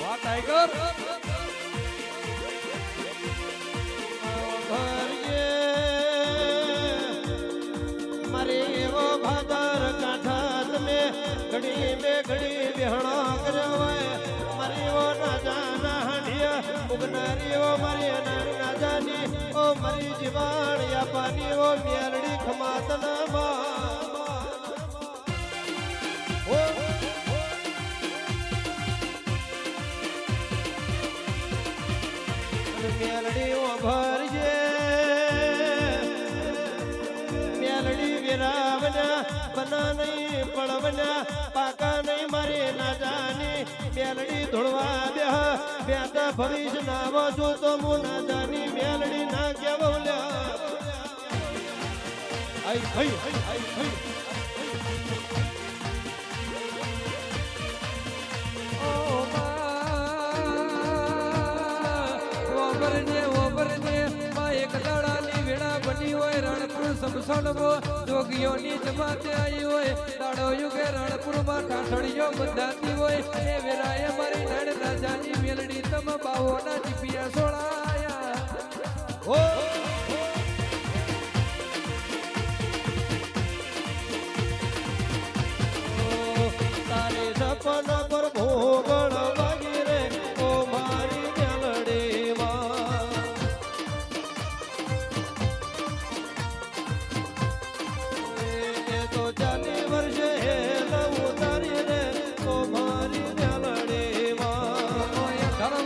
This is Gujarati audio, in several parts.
વાહ ટાઈગર. મારે ઘડી બે ઘડી બેહણો કર્યો હોય. મારી એવો ના જાના હાંડિયા ઉગનારી એવો ના જાની ઓ મારી જીવાણ યાપાની ઓ મેલડી ખમાતના મેલડી ઓ ભરજે. મેલડી વિરાવના બના નહીં પડવના પાકા નહીં મારે ના જાની. મેલડી ધોળવા બેહ બેતા ભવિષ્ય ના આવો તો મું ના જાની. મેલડી ના કેવલ્યા આઈ ભાઈ આઈ હઈ સમસણવો જોગીઓની જમાતે આવી હોય. દાડો યુગે રણપુરમાં ઠાઠડીઓ બંધાતી હોય. એ વેળાએ મારી નડ રાજાની મેલડી તમ બાવોના જીપિયા સોળાયા. ઓ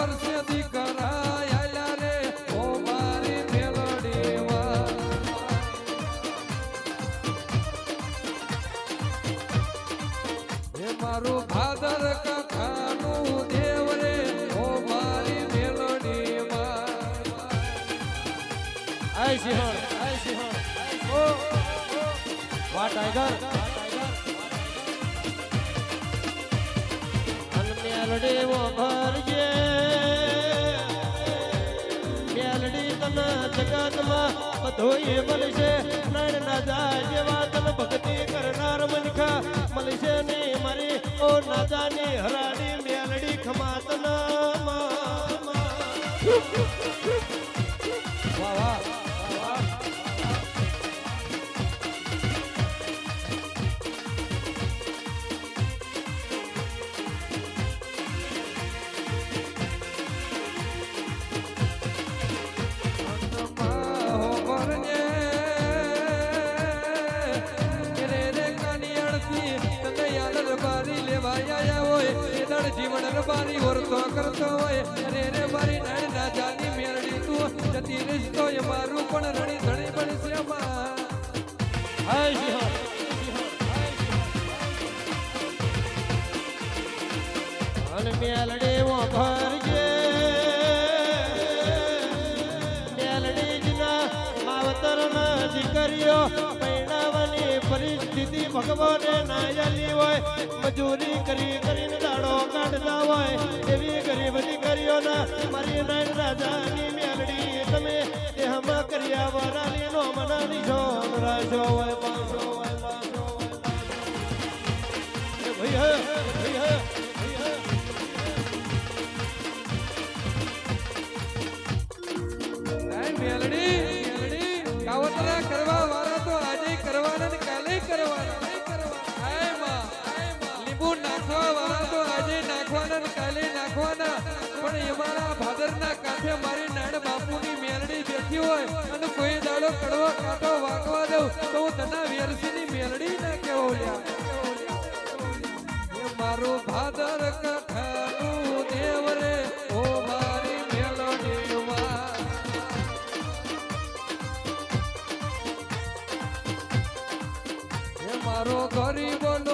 વર્ષે દીકરા આયલા રે, ઓ મારી મેલડી હે મારું ભાદર કથાનું દેવ રે, ઓ મારી મેલડી આય આય ભરજે. તન જગતમાં બધોય બનશે નર કરતો હોય રે રે મારી નાની રાજાની મેળડી તું, જતી રહીશ એ મારું પણ રણી ધણી બનશે મેલડી ભગવાને ના આલી હોય, મજૂરી કરી, કરીને દાડો કાઢતા હોય, એવી ગરીબ દીકરીઓના મારી નાન રાજાની મેલડી તમે એ હમા કર્યા વરાલી નો મનાની છો રાજો હોય, પાછો હોય મારા ભાદરના કાંઠે મારી નાણ બાપુની મેલડી બેઠી હોય અને કોઈ દાડો કડવો કાંટો વાગવા દઉં તો હું તના વેરસીની મેલડી ના કેવો લ્યા. મારું ભાદર મારી મારો ગરીબનો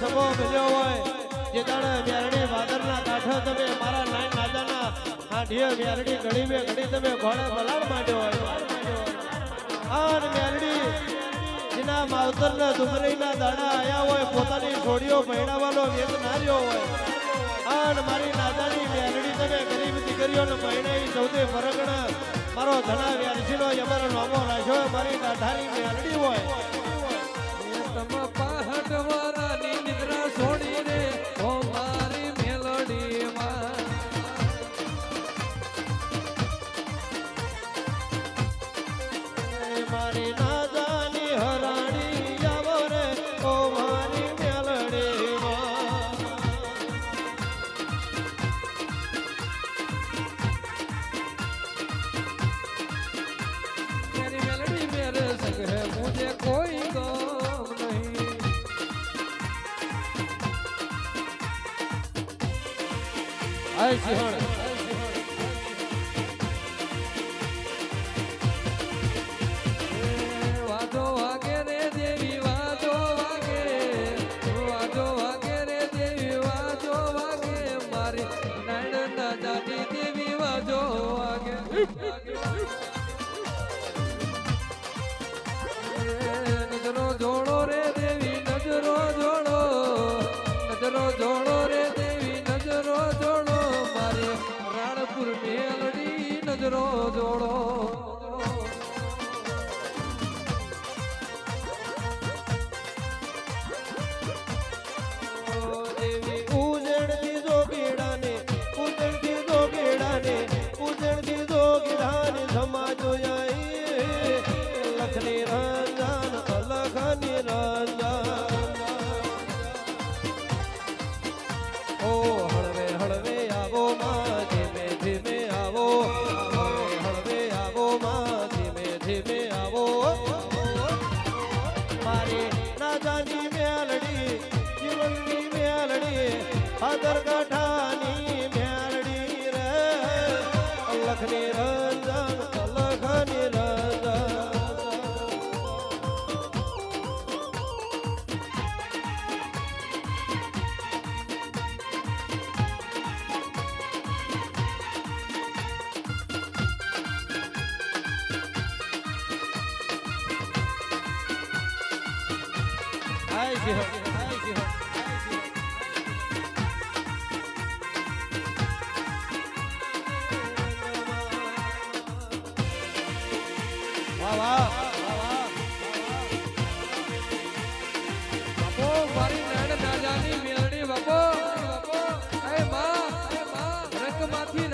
સભો મળ્યો હોય, જે દાડે વ્યારણી વાદરના કાંઠો તમે મારા નાય નાદાના હાંડીએ વ્યારણી ઘડી મેં ઘડી તમે ઘોડે બલાડ માંડ્યો હોય. આન વ્યારણી જેના માવતરના ડુંગરીના દાડા આયા હોય, પોતાની છોડીઓ પહેરાવાનો વેગ ના રહ્યો હોય. અને મારી નાદાની વ્યારણી તમે ગરીબ દીકરીઓને પહેણાઈ સૌથી ફરકણા મારો ધણા વ્યારસીનો અમારો નામો રાખ્યો મારી દાઢારી વ્યારણી હોય.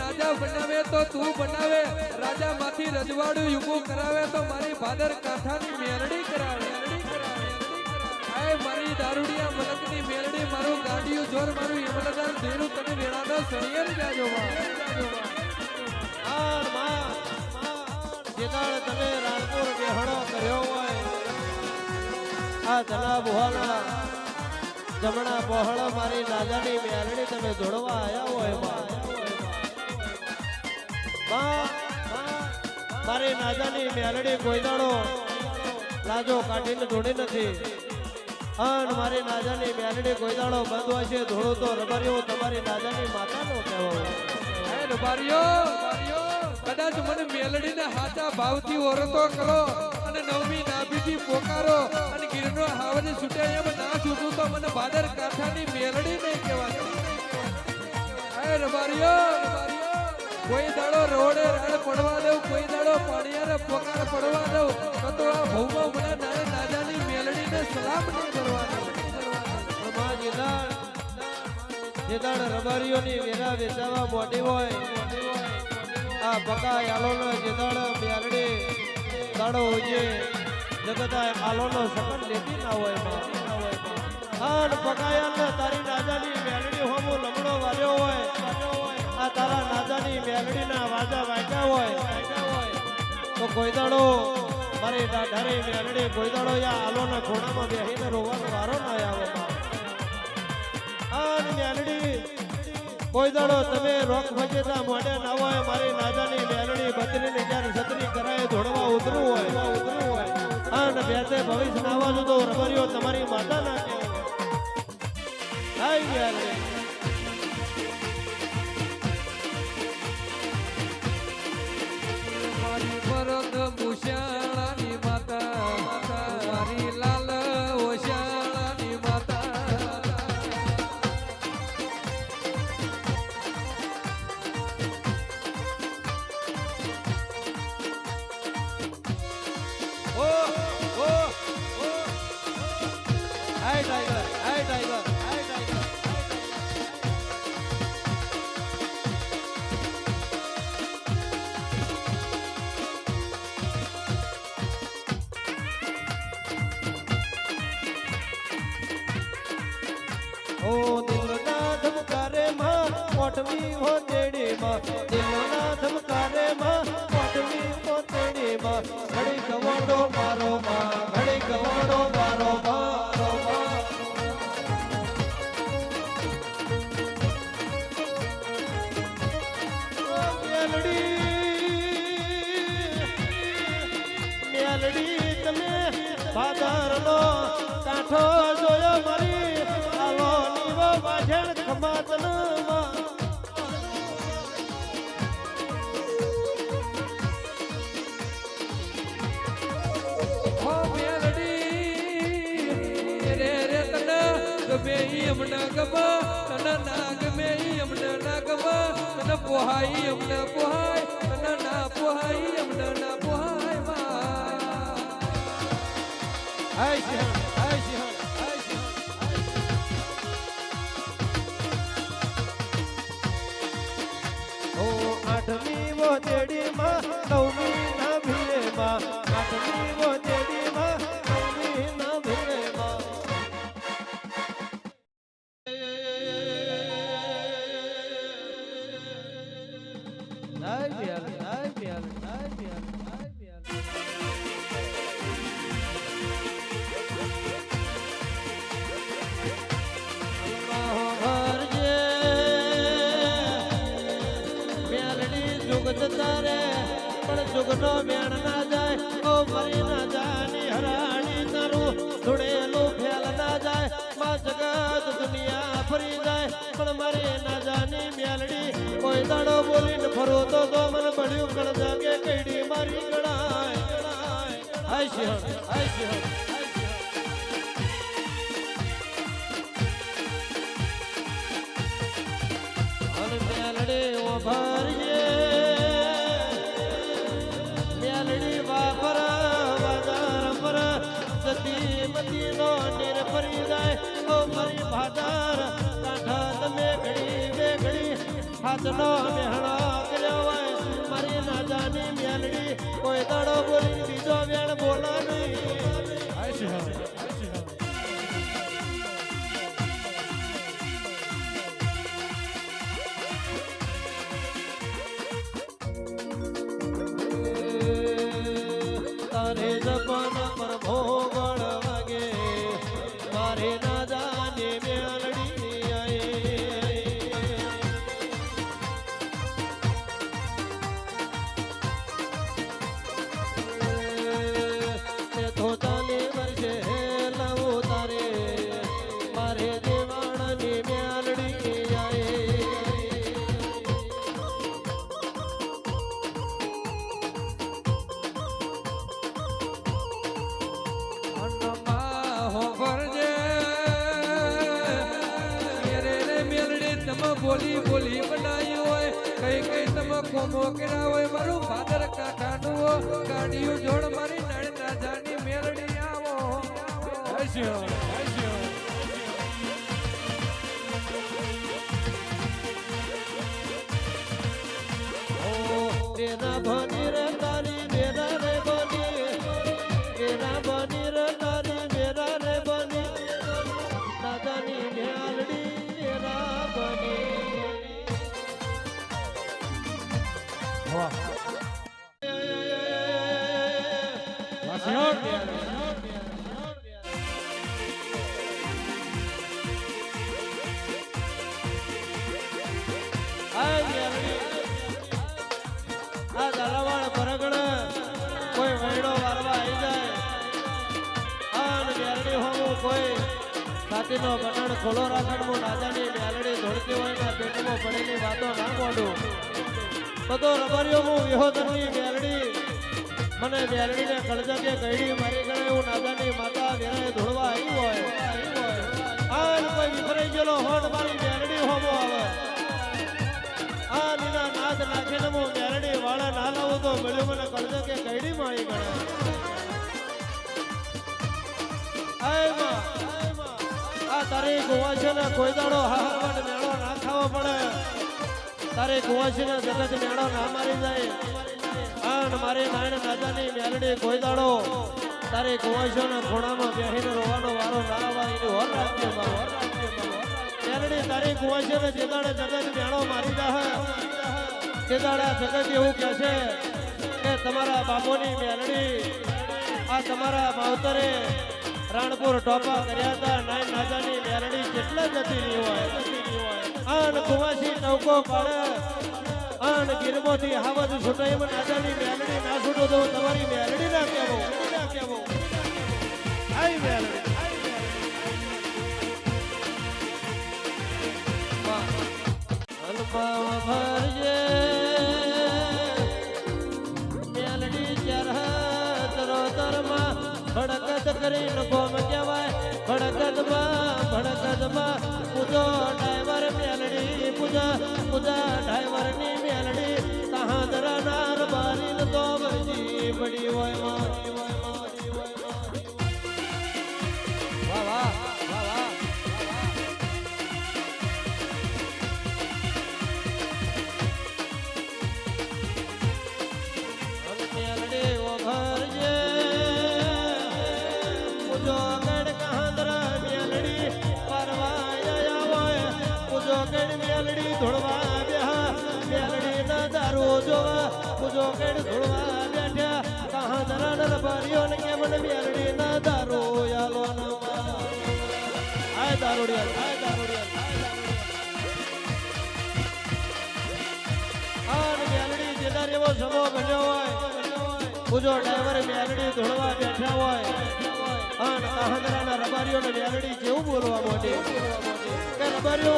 રાજા તો બનાવે રાજામાંથી રજવાડું યુગો કરાવે તો મારી ભાદર કાંઠાની મેલડી કરાવે. મારી દારૂડિયા મલકની મેલડી મારું ગાડીયું જોર મારું યમલદાર ધીરું તને વેળાનો સળિયર જાજો આરમાં જે તમે રાણપુર બેહણો કર્યો હોય આ ધના બુહાના જમણા બહોળો મારી રાજાની મેલડી તમે જોડવા આવ્યા હોયમાં, મારી નાજાની મેલડી કોઈ દાડો લાજો કાઢીને જોડી નથી. અન મારી નાજાની મેલડી ગોયદાળો બંધ હોય છે, ધોળું તો રબારીઓ તમારી નાજાની માતાનો કહેવાય. હે રબારીઓ, કદાચ મને મેલડીને હાચા ભાવથી ઓરતો કરો અને નવમી નાભીથી પોકારો અને ગીરનો હાવને છૂટે એમ ના છૂટું તો મને ભાદર કાંઠાની મેલડી નહીં કહેવાય. રબારીઓ કોઈ દાડો રોડે રાડ પડવા દઉં કોઈ દાડો પાણીયારે પોકાર પડવા દઉં, તો આ ભૌમાં મને મેલડીને જેદાડ જેદાડ રબારીઓની વેરા વેચાવા મોટી હોય, આ બકા આલોનો જેદાડ બ્યારડી દાડો હોઈએ જગત આલોનો સકન લેતી હોય તારી નાજાની મેલડી હોમો લમડો વાર્યો હોય, આ તારા નાજાની મેલડીના વાજા વાગ્યા હોય. તો કોઈ દાડો મારે ઢાઢરે મેળડે ગોયદાળો યા આલોના ઘોડામાં બેહીને રોવાનો વારો ના આવે આ મેલડી ગોયદાળો તમે રોક ભજેતા મોઢે ના હોય, મારી નાજાની મેલડી બત્રીની જ્યારે છત્રી કરાય ધોડવા ઉતરવું હોય. ઉતરવું હોય અન બેસે ભવિષ્ય નાવાનું તો રબરીઓ તમારી માતા ના કહેવાય. હાય મેલડી પોતેડીમાં દેવોના ધમકારે માં પોતની જોયો મારી આવો નીવો માછેડ ખમાતનો અમને ગમા તને ના ગમે અમને ના ગમા તને પોહાઈ અમને પોહાયમાં નવ મારી ના જાની મેલડી. કોઈ દાડો બોલીને ફરો તો તો મન પડ્યું કણ જાગે કઈડી મારી ગણાય ગણાય હાય સિંહ હાય સિંહ નો નિર ફરી જાય ઓ ફરી ભાદર મેઘડી મેઘડી હાથનો મેહણો કર્યો the છાતીનો બટણ ખોલો રાખણ હું રાજાની મેલડી ધોળતી હોય ને પેટમાં પડેલી વાતો ના મોડું બધો રબરિયો હું વિહોદરની મેલડી. મને મેલડીને કળજકે કઈડી મારી ગણે હું નાદાની માતા વેરાએ ધોળવા આવી હોય. આ કોઈ વિખરાઈ ગયેલો હોટ મારી મેલડી હોમો આવે. આ નીના નાદ નાખીને હું મેલડી વાળા ના લાવું તો મળ્યું મને કળજકે કઈડી મારી ગણે આયમાં, આય ગોવા છે ને કોઈ દાડો હાહાવટ મેળો ના ખાવો પડે તારી ને જગત મેળો ના મારી જાય આન મારી નાયણ દાદાની મેલડી કોઈ દાડો તારી ને ખૂણામાં બેહીને રોવાનો વારો ના આવે એની હોર રાખજે માં, હોર રાખજે માં, હોર રાખજે. મેલડી જે દાડે જગત મેળો મારી જાહે તે દાડે જગત એવું કહે છે કે તમારા બાપુની મેલડી આ તમારા માવતરે રાણપુર ટોપા કર્યા હતા. નાઈ નાજાની મેલડી કેટલા જતી હોય. આન કુવાસી નૌકો પડે. આન ગીરમોથી હાવજ છૂટાઈ મને નાજાની મેલડી ના છૂટો તો તમારી મેલડી ના કહેવો. ના કહેવો. આઈ મેલડી કરીને ગોમ કહેવાય ભડકતમાં ભડકતમાં પૂજો ડ્રાઈવર મેલડી, પૂજા પૂજા ડ્રાઈવરની મેલડી. તહાદરા નાર બારીન તો બજી પડી હોયમાં પૂજો ગડ ધોળવા બેઠ્યા કાંદરા નર ભર્યો ને કે મને મેલડી ના દારૂ યાલો નમા આય દારૂડિયા આય દારૂડિયા આન મેલડી જેદાર એવો સમો બન્યો હોય. પૂજો ડ્રાઈવર મેલડી ધોળવા બેઠા હોય. આન કાહંદરાના રબારીઓને મેલડી જેવું બોલવા મોટી રબારીઓ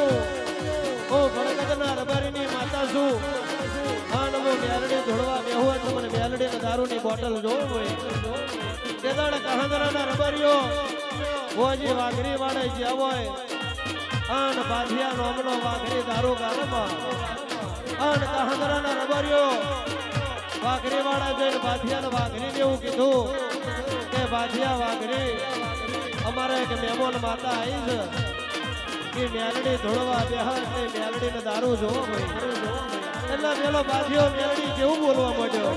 દારૂની બોટલ જોવું હોય. તેદાડ કાહંદરાના રબારીઓ ઓજી વાઘરી વાળે જ્યાં હોય, આન બાધિયા નોમનો વાઘરી દારૂ ગાળમાં. આન કાહંદરાના રબારીઓ, વાઘરી વાળા જઈને બાધિયાને વાઘરી એવું કીધું કે, બાંધિયા વાઘરી, અમારે એક મહેમાન માતા આવી છે. કે મેલડી ધોળવા બેહાર એટલે મેલડીને દારૂ જોવો ભાઈ એટલે પેલો બાધિયો મેલડી કેવું બોલવા માંડ્યો.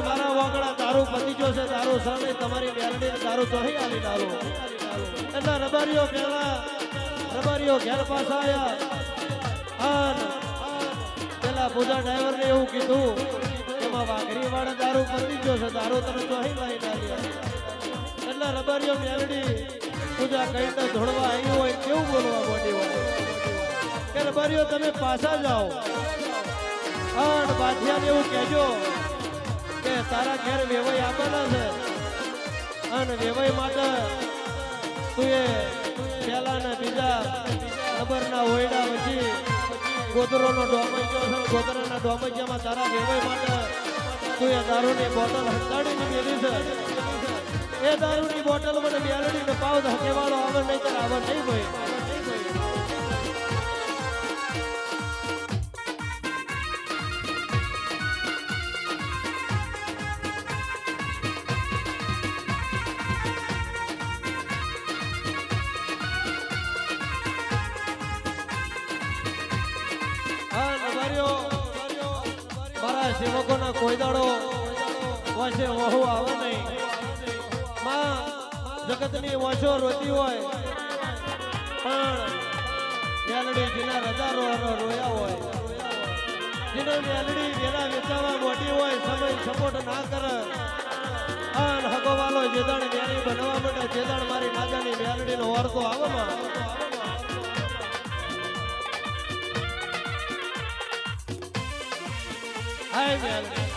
આજ મારા વાગડા, તારો પતિજો છે, તારો સામે તમારી મેલડીને દારૂ ચોહી આલી તારો એટલે રબારીઓ પેલા રબારીઓ ઘેર પાછા આન પેલા પૂજા ડ્રાઈવર ને એવું કીધું એમાં વાઘરી વાળા દારૂ પતિજો છે દારૂ તને ચોહી લાવી ડાલ્યો એટલે રબારીઓ મેલડી પૂજા કહીને ધોળવા આવી હોય કેવું બોલવા મોટી હોય? કે રબારીઓ, તમે પાછા જાઓ. આન બાઠિયાને એવું કહેજો તારા ઘેર વેવાઈ આપેલા છે. અને વેવાઈ માટે તું એ પેલા ને બીજા નંબરના ઓયડા પછી ગોદરોનો ડોમૈયો છે, ગોદરાના ડોમૈયામાં તારા વેવાઈ માટે તું એ દારૂની બોટલ હંતાડીને મેલી છે. એ દારૂની બોટલ મને મેલડીને પાવ ધકેવાળો આવે નહીં તો આવે નહીં ભાઈ. સેવકોના કોઈ દાડો વાંચે વહુ આવે નહીં. માં, જગતની વાંચો રોતી હોય. પણ મેલડી જેના રજા રોયા હોય. જેને મેલડી વેલા વેચાવા મોટી હોય, સમય સપોર્ટ ના કરે. આન હગોવાલો જેદાણ મેરી બનવા માટે, જેદાણ મારી નાજાની મેલડીનો ઓરતો આવે માં. હાય મેલડી